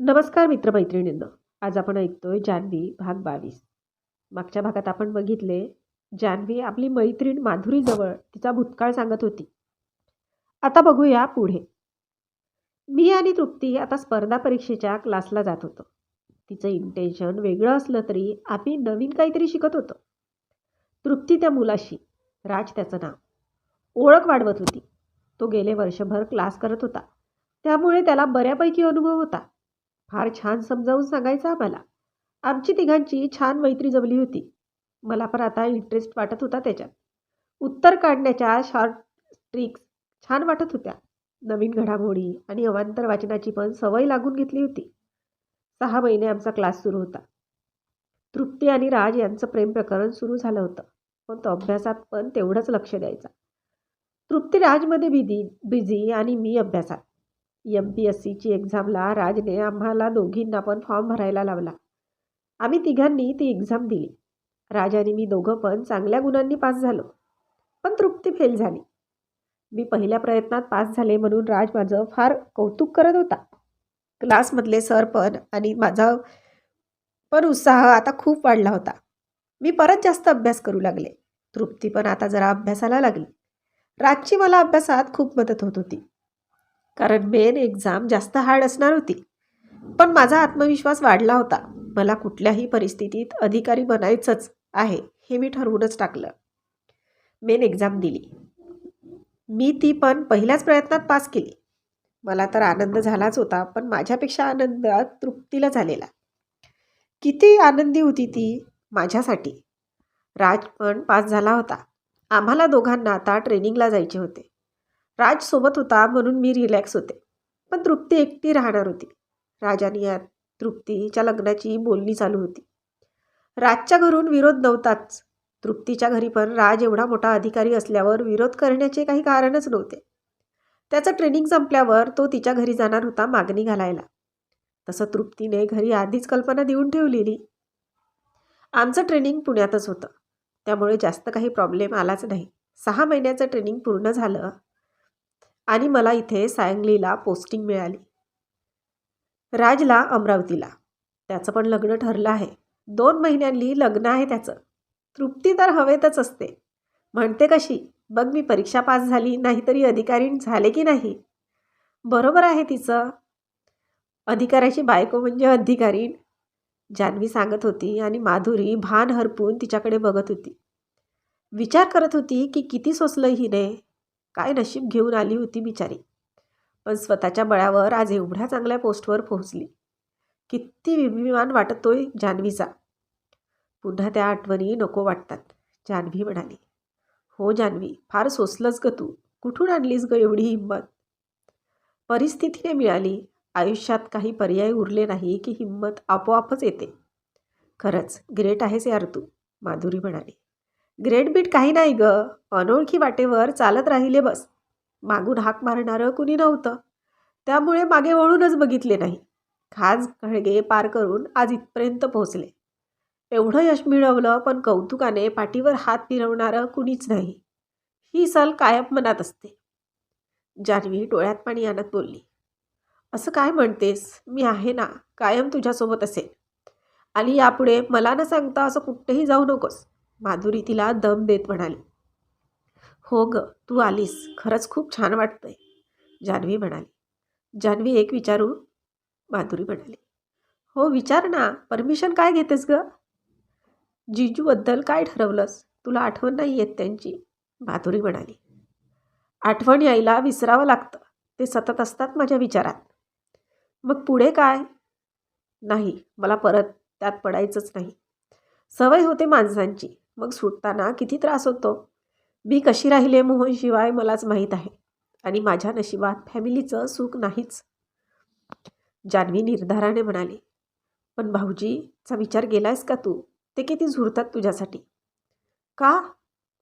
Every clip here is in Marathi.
नमस्कार मित्रमैत्रिणींना. आज आपण ऐकतोय जान्हवी भाग बावीस. मागच्या भागात आपण बघितले जान्हवी आपली मैत्रीण माधुरीजवळ तिचा भूतकाळ सांगत होती. आता बघूया पुढे. मी आणि तृप्ती आता स्पर्धा परीक्षेच्या क्लासला जात होतो. तिचं इंटेन्शन वेगळं असलं तरी आम्ही नवीन काहीतरी शिकत होतो. तृप्ती त्या मुलाशी राज त्याचं नाव ओळख वाढवत होती. तो गेले वर्षभर क्लास करत होता. त्यामुळे त्याला बऱ्यापैकी अनुभव होता. फार छान समजावून सांगायचं आम्हाला. आमची तिघांची छान मैत्री जमली होती. मला पण आता इंटरेस्ट वाटत होता त्याच्यात. उत्तर काढण्याच्या शॉर्ट ट्रिक्स छान वाटत होत्या. नवीन घडामोडी आणि अवांतर वाचनाची पण सवय लागून घेतली होती. सहा महिने आमचा क्लास सुरू होता. तृप्ती आणि राज यांचं प्रेम प्रकरण सुरू झालं होतं. पण तो अभ्यासात पण तेवढंच लक्ष द्यायचा. तृप्ती राजमध्ये बिदी बिझी आणि मी अभ्यासात. एम पी एस सीची एक्झामला राजने आम्हाला दोघींना पण फॉर्म भरायला लावला. आम्ही तिघांनी ती एक्झाम दिली. राज आणि मी दोघं पण चांगल्या गुणांनी पास झालो. पण तृप्ती फेल झाली. मी पहिल्या प्रयत्नात पास झाले म्हणून राज माझं फार कौतुक करत होता. क्लासमधले सर पण आणि माझा पण उत्साह आता खूप वाढला होता. मी परत जास्त अभ्यास करू लागले. तृप्ती पण आता जरा अभ्यासाला लागली. राजची मला अभ्यासात खूप मदत होत होती. कारण मेन एक्झाम जास्त हार्ड असणार होती. पण माझा आत्मविश्वास वाढला होता. मला कुठल्याही परिस्थितीत अधिकारी बनायचंच आहे हे मी ठरवूनच टाकलं. मेन एक्झाम दिली. मी ती पण पहिल्याच प्रयत्नात पास केली. मला तर आनंद झालाच होता पण माझ्यापेक्षा आनंद तृप्तीला झालेला. किती आनंदी होती ती माझ्यासाठी. राज पण पास झाला होता. आम्हाला दोघांना आता ट्रेनिंगला जायचे होते. राज सोबत होता म्हणून मी रिलॅक्स होते. पण तृप्ती एकटी राहणार होती. राजाने या तृप्तीच्या लग्नाची बोलणी चालू होती. राजच्या घरून विरोध नव्हताच. तृप्तीच्या घरी पण राज एवढा मोठा अधिकारी असल्यावर विरोध करण्याचे काही कारणच नव्हते. त्याचं ट्रेनिंग संपल्यावर तो तिच्या घरी जाणार होता मागणी घालायला. तसं तृप्तीने घरी आधीच कल्पना देऊन ठेवलेली. आमचं ट्रेनिंग पुण्यातच होतं. त्यामुळे जास्त काही प्रॉब्लेम आलाच नाही. सहा महिन्याचं ट्रेनिंग पूर्ण झालं. आणि मला इथे सायंगलीला पोस्टिंग मिळाली. राजला अमरावतीला. त्याचं पण लग्न ठरलं आहे. दोन महिन्यांनी लग्न आहे त्याचं. तृप्ती तर हवेतच असते. म्हणते कशी बघ मी परीक्षा पास झाली नाहीतरी अधिकारी झाले की नाही? बरोबर आहे तिचं. अधिकाऱ्याची बायको म्हणजे अधिकारी जान्हवी सांगत होती आणि माधुरी भान हरपून तिच्याकडे बघत होती. विचार करत होती की किती सोसलं हिने. काय नशीब घेऊन आली होती बिचारी. पण स्वतःच्या बळावर आज एवढ्या चांगल्या पोस्टवर पोहोचली. किती विभिमान वाटतोय जान्हवीचा. पुन्हा त्या आठवणी नको वाटतात. जान्हवी म्हणाली हो जान्हवी फार सोसलंच ग तू. कुठून आणलीस ग एवढी हिंमत? परिस्थितीने मिळाली आयुष्यात काही पर्याय उरले नाही की हिंमत आपोआपच येते. खरंच ग्रेट आहेस यार तू माधुरी म्हणाली. ग्रेट बीट काही नाही ग. अनोळखी वाटेवर चालत राहिले बस. मागून हाक मारणारं कुणी नव्हतं. त्यामुळे मागे वळूनच बघितले नाही. खाज खळगे पार करून आज इथपर्यंत पोहोचले. एवढं यश मिळवलं पण कौतुकाने पाठीवर हात फिरवणारं कुणीच नाही. ही सल कायम मनात असते. जान्हवी डोळ्यात पाणी आणत बोलली. असं काय म्हणतेस? मी आहे ना कायम तुझ्यासोबत असेल आणि यापुढे मला न सांगता असं कुठेही जाऊ नकोस. माधुरी तिला दम देत म्हणाली. हो ग तू आलीस. खरंच खूप छान वाटतंय जान्हवी म्हणाली. जान्हवी एक विचारू माधुरी म्हणाली. हो विचार ना. परमिशन काय घेतेस ग? जिजूबद्दल काय ठरवलंस? तुला आठवण नाही येत त्यांची माधुरी म्हणाली. आठवण यायला विसरावं लागतं. ते सतत असतात माझ्या विचारात. मग पुढे काय? नाही. मला परत त्यात पडायचंच नाही. सवय होते माणसांची. मग सुटताना किती त्रास होतो? मी कशी राहिले मोहनशिवाय मलाच माहीत आहे. आणि माझ्या नशिबात फॅमिलीचं सुख नाहीच. जान्हवी निर्धाराने म्हणाली पण भाऊजीचा विचार गेलायस का तू? ते किती झुरतात तुझ्यासाठी. का?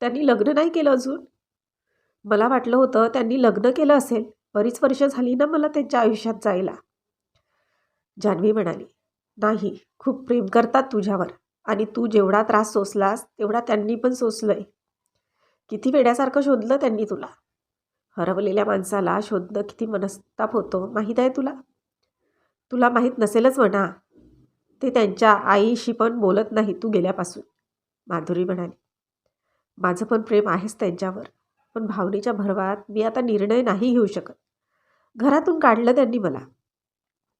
त्यांनी लग्न नाही केलं अजून? मला वाटलं होतं त्यांनी लग्न केलं असेल. बरीच वर्ष झाली ना मला त्यांच्या आयुष्यात जायला. जान्हवी म्हणाली नाही खूप प्रेम करतात तुझ्यावर. आणि तू जेवढा त्रास सोसलास तेवढा त्यांनी पण सोसलं आहे किती वेड्यासारखं शोधलं त्यांनी तुला? हरवलेल्या माणसाला शोधणं किती मनस्ताप होतो माहीत आहे तुला? तुला माहीत नसेलच म्हणा. ते त्यांच्या आईशी पण बोलत नाही तू गेल्यापासून माधुरी म्हणाली. माझं पण प्रेम आहेच त्यांच्यावर पण भावनेच्या भरवात मी आता निर्णय नाही घेऊ शकत. घरातून काढलं त्यांनी मला.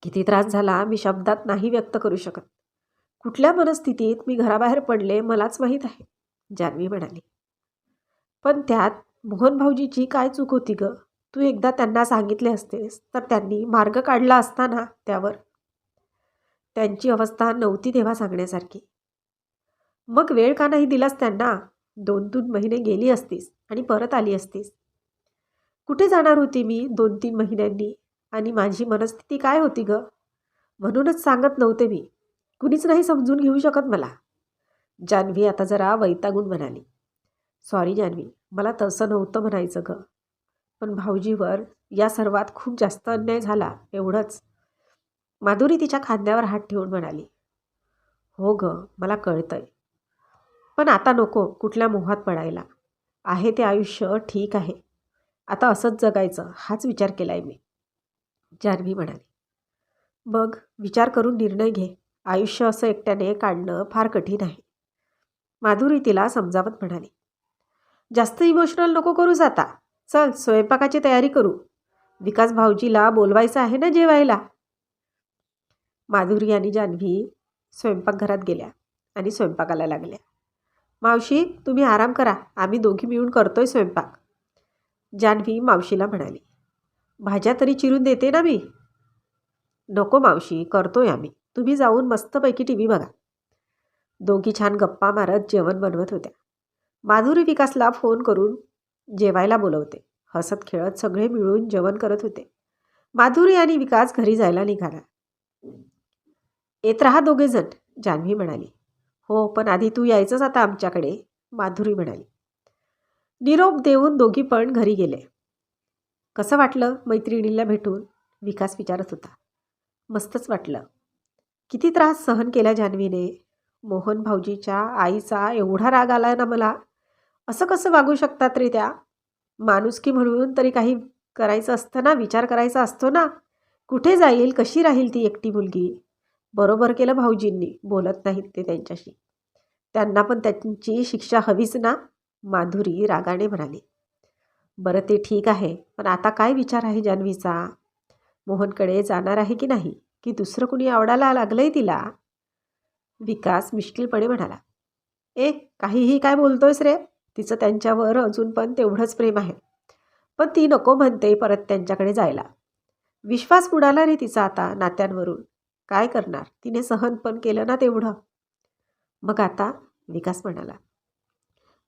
किती त्रास झाला मी शब्दात नाही व्यक्त करू शकत. कुठल्या मनस्थितीत मी घराबाहेर पडले मलाच माहीत आहे जान्हवी म्हणाली. पण त्यात मोहन भाऊजीची काय चूक होती ग? तू एकदा त्यांना सांगितले असतेस तर त्यांनी मार्ग काढला असता ना त्यावर. त्यांची अवस्था नव्हती तेव्हा सांगण्यासारखी. मग वेळ का नाही दिलास त्यांना? दोन दोन महिने गेली असतीस आणि परत आली असतीस. कुठे जाणार होती मी दोन तीन महिन्यांनी? आणि माझी मनस्थिती काय होती ग? म्हणूनच सांगत नव्हते मी. कुणीच नाही समजून घेऊ शकत मला. जान्हवी आता जरा वैतागून म्हणाली. सॉरी जान्हवी मला तसं नव्हतं म्हणायचं ग. पण भाऊजीवर या सर्वात खूप जास्त अन्याय झाला एवढंच. माधुरी तिच्या खांद्यावर हात ठेवून म्हणाली. हो ग मला कळतंय. पण आता नको कुठल्या मोहात पडायला. आहे ते आयुष्य ठीक आहे. आता असंच जगायचं हाच विचार केला आहे मी. जान्हवी म्हणाली. मग विचार करून निर्णय घे. आयुष्य असं एकट्याने काढणं फार कठीण आहे. माधुरी तिला समजावत म्हणाली जास्त इमोशनल नको करू जाता. चल स्वयंपाकाची तयारी करू. विकास भाऊजीला बोलवायचं आहे ना जेवायला? माधुरी आणि जान्हवी स्वयंपाकघरात गेल्या आणि स्वयंपाकाला लागल्या. मावशी तुम्ही आराम करा. आम्ही दोघी मिळून करतोय स्वयंपाक. जान्हवी मावशीला म्हणाली भाज्या तरी चिरून देते ना मी? नको मावशी करतोय आम्ही. तुम्ही जाऊन मस्तपैकी टी व्ही बघा. दोघी छान गप्पा मारत जेवण बनवत होत्या. माधुरी विकासला फोन करून जेवायला बोलवते. हसत खेळत सगळे मिळून जेवण करत होते. माधुरी आणि विकास घरी जायला निघाला. येत राहा दोघेजण जान्हवी म्हणाली. हो पण आधी तू यायचंच आता आमच्याकडे माधुरी म्हणाली. निरोप देऊन दोघी पण घरी गेले. कसं वाटलं मैत्रिणीला भेटून? विकास विचारत होता. मस्तच वाटलं. किती त्रास सहन केला जान्हवीने? मोहन भाऊजीच्या आईचा एवढा राग आला ना मला. असं कसं वागू शकतात रे त्या? माणुसकी म्हणून तरी काही करायचं असतं ना? विचार करायचा असतो ना? कुठे जाईल? कशी राहील ती एकटी मुलगी? बरोबर केलं भाऊजींनी. बोलत नाहीत ते त्यांच्याशी. त्यांना पण त्यांची शिक्षा हवीच ना? माधुरी रागाने म्हणाली. बरं ते ठीक आहे. पण आता काय विचार आहे जान्हवीचा? मोहनकडे जाणार आहे की नाही? की दुसरं कुणी आवडायला लागलंय तिला? विकास मिश्किलपणे म्हणाला ए काहीही काय बोलतोयस रे? तिचं त्यांच्यावर अजून पण तेवढंच प्रेम आहे. पण ती नको म्हणते परत त्यांच्याकडे जायला. विश्वास बुडाला रे तिचा आता नात्यांवरून. काय करणार? तिने सहन पण केलं ना तेवढं. मग आता विकास म्हणाला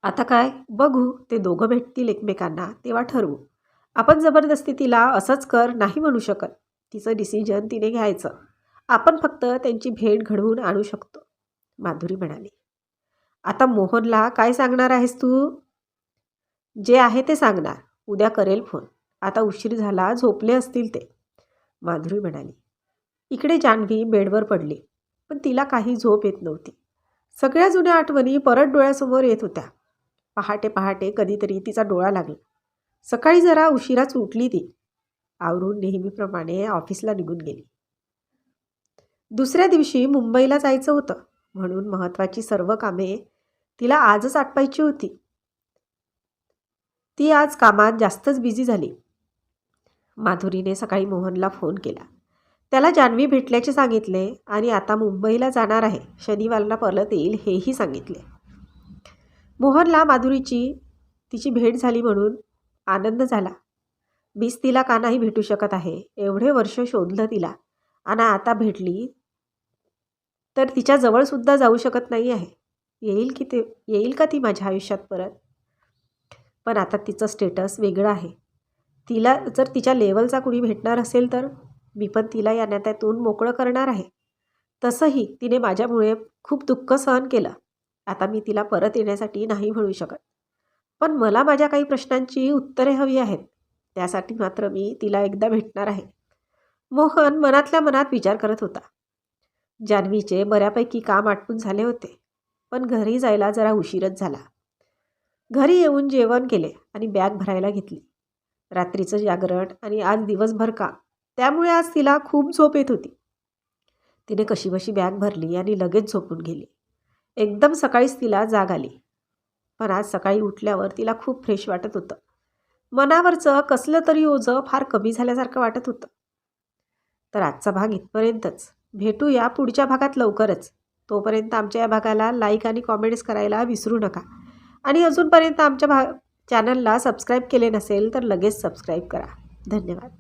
आता काय? बघू. ते दोघं भेटतील एकमेकांना. तेव्हा ठरवू. आपण जबरदस्ती तिला असंच कर नाही म्हणू शकत. तिचं डिसिजन तिने घ्यायचं. आपण फक्त त्यांची भेट घडवून आणू शकतो. माधुरी म्हणाली. आता मोहनला काय सांगणार आहेस तू? जे आहे ते सांगणार. उद्या करेल फोन आता उशीर झाला झोपले असतील ते. माधुरी म्हणाली. इकडे जान्हवी बेडवर पडली. पण तिला काही झोप येत नव्हती. सगळ्या जुन्या आठवणी परत डोळ्यासमोर येत होत्या. पहाटे पहाटे कधीतरी तिचा डोळा लागला. सकाळी जरा उशिराच उठली ती. आवरून नेहमीप्रमाणे ऑफिसला निघून गेली. दुसऱ्या दिवशी मुंबईला जायचं होतं म्हणून महत्त्वाची सर्व कामे तिला आजच आटपायची होती. ती आज कामात जास्तच बिझी झाली. माधुरीने सकाळी मोहनला फोन केला. त्याला जान्हवी भेटल्याचे सांगितले आणि आता मुंबईला जाणार आहे. शनिवारला परत येईल हेही सांगितले. मोहनला माधुरीची तिची भेट झाली म्हणून आनंद झाला. मीच तिला का नाही भेटू शकत आहे? एवढे वर्ष शोधलं तिला. आणि आता भेटली तर तिच्या जवळसुद्धा जाऊ शकत नाही आहे. येईल की ते येईल का ती माझ्या आयुष्यात परत? पण आता तिचं स्टेटस वेगळं आहे. तिला जर तिच्या लेवलचा कुणी भेटणार असेल तर? मी पण तिला या नात्यातून मोकळं करणार आहे. तसंही तिने माझ्यामुळे खूप दुःख सहन केलं. आता मी तिला परत येण्यासाठी नाही म्हणू शकत. पण मला माझ्या काही प्रश्नांची उत्तरे हवी आहेत. त्यासाठी मात्र मी तिला एकदा भेटणार आहे. मोहन मनातल्या मनात विचार करत होता. जान्हवीचे बऱ्यापैकी काम आटपून झाले होते पण घरी जायला जरा उशीरच झाला. घरी येऊन जेवण केले आणि बॅग भरायला घेतली. रात्रीचं जागरण आणि आज दिवसभर काम त्यामुळे आज तिला खूप झोप येत होती. तिने कशीबशी बॅग भरली आणि लगेच झोपून गेली. एकदम सकाळीच तिला जाग आली. पण आज सकाळी उठल्यावर तिला खूप फ्रेश वाटत होतं. मनावरचं कसलं तरी ओझं फार कमी झाल्यासारखं वाटत होतं. तर आजचा भाग इथपर्यंतच. भेटूया पुढच्या भागात लवकरच. तोपर्यंत आमच्या या भागाला लाईक आणि कॉमेंट्स करायला विसरू नका. आणि अजूनपर्यंत आमच्या भा चॅनलला सबस्क्राईब केले नसेल तर लगेच सबस्क्राईब करा. धन्यवाद.